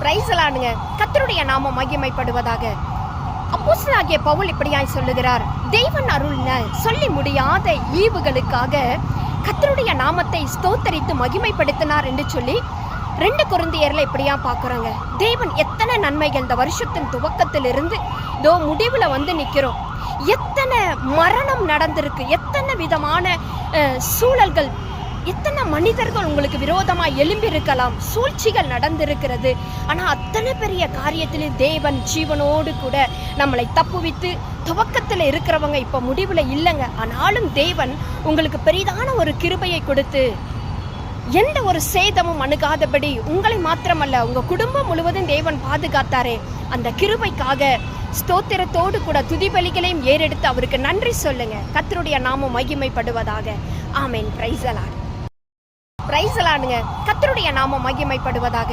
பிரைசலானுங்க கத்தருடைய நாம மகிமைப்படுவதாக. அப்போஸ்தலனாகிய பவுல் இப்படியாய் சொல்லுகிறார். தெய்வன் அருள்ன சொல்லி முடியாத ஈவுகளுக்காக கத்தருடைய நாமத்தை ஸ்தோத்தரித்து மகிமைப்படுத்தினார் என்று சொல்லி ரெண்டு குருந்தியரில் இப்படியா பார்க்குறோங்க தேவன் எத்தனை நன்மைகள் இந்த வருஷத்தின் துவக்கத்திலிருந்து இதோ முடிவில் வந்து நிற்கிறோம் எத்தனை மரணம் நடந்திருக்கு. எத்தனை விதமான சூழல்கள் எத்தனை மனிதர்கள் உங்களுக்கு விரோதமாக எழும்பியிருக்கலாம்? சூழ்ச்சிகள் நடந்திருக்கிறது. ஆனால் அத்தனை பெரிய காரியத்திலும் தேவன் ஜீவனோடு கூட நம்மளை தப்புவித்து துவக்கத்தில் இருக்கிறவங்க இப்போ முடிவில் இல்லைங்க. ஆனாலும் தேவன் உங்களுக்கு பெரிதான ஒரு கிருபையை கொடுத்து எந்த ஒரு சேதமும் அணுகாதபடி உங்களை மாத்திரமல்ல உங்கள் குடும்பம் முழுவதும் தேவன் பாதுகாத்தாரே. அந்த கிருபைக்காக ஸ்தோத்திரத்தோடு கூட துதிபலிகளையும் ஏறெடுத்து அவருக்கு நன்றி சொல்லுங்க. கத்தருடைய நாமம் மகிமைப்படுவதாக. ஆமேன். பிரைசலான் பிரைசலானுங்க கத்தருடைய நாமம் மகிமைப்படுவதாக.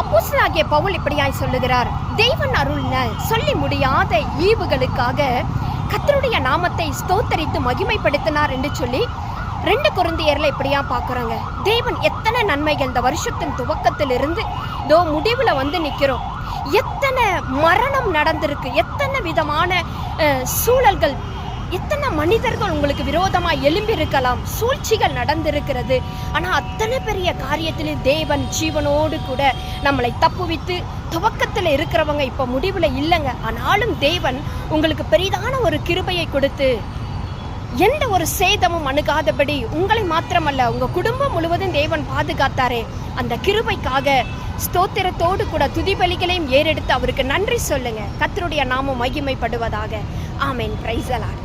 அப்போஸ்தலனாகிய பவுல் இப்படியாய் சொல்லுகிறார். தெய்வன் அருள்ன சொல்லி முடியாத ஈவுகளுக்காக கத்தருடைய நாமத்தை ஸ்தோத்தரித்து மகிமைப்படுத்தினார் என்று சொல்லி ரெண்டு குருந்தியர்ல இப்படியா பார்க்குறோங்க. தேவன் எத்தனை நன்மைகள் இந்த வருஷத்தின் துவக்கத்திலிருந்து இதோ முடிவில் வந்து நிற்கிறோம் எத்தனை மரணம் நடந்திருக்கு. எத்தனை விதமான சூழல்கள் எத்தனை மனிதர்கள் உங்களுக்கு விரோதமாக எழும்பியிருக்கலாம்? சூழ்ச்சிகள் நடந்திருக்கிறது. ஆனால் அத்தனை பெரிய காரியத்திலே தேவன் ஜீவனோடு கூட நம்மளை தப்புவித்து துவக்கத்தில் இருக்கிறவங்க இப்போ முடிவில் இல்லைங்க. ஆனாலும் தேவன் உங்களுக்கு பெரிதான ஒரு கிருபையை கொடுத்து எந்த ஒரு சேதமும் அணுகாதபடி உங்களை மாத்திரமல்ல உங்கள் குடும்பம் முழுவதும் தேவன் பாதுகாத்தாரே. அந்த கிருபைக்காக ஸ்தோத்திரத்தோடு கூட துதிபலிகளையும் ஏறெடுத்து அவருக்கு நன்றி சொல்லுங்க. கத்தருடைய நாமம் மகிமைப்படுவதாக. ஆமேன். பிரைசலான்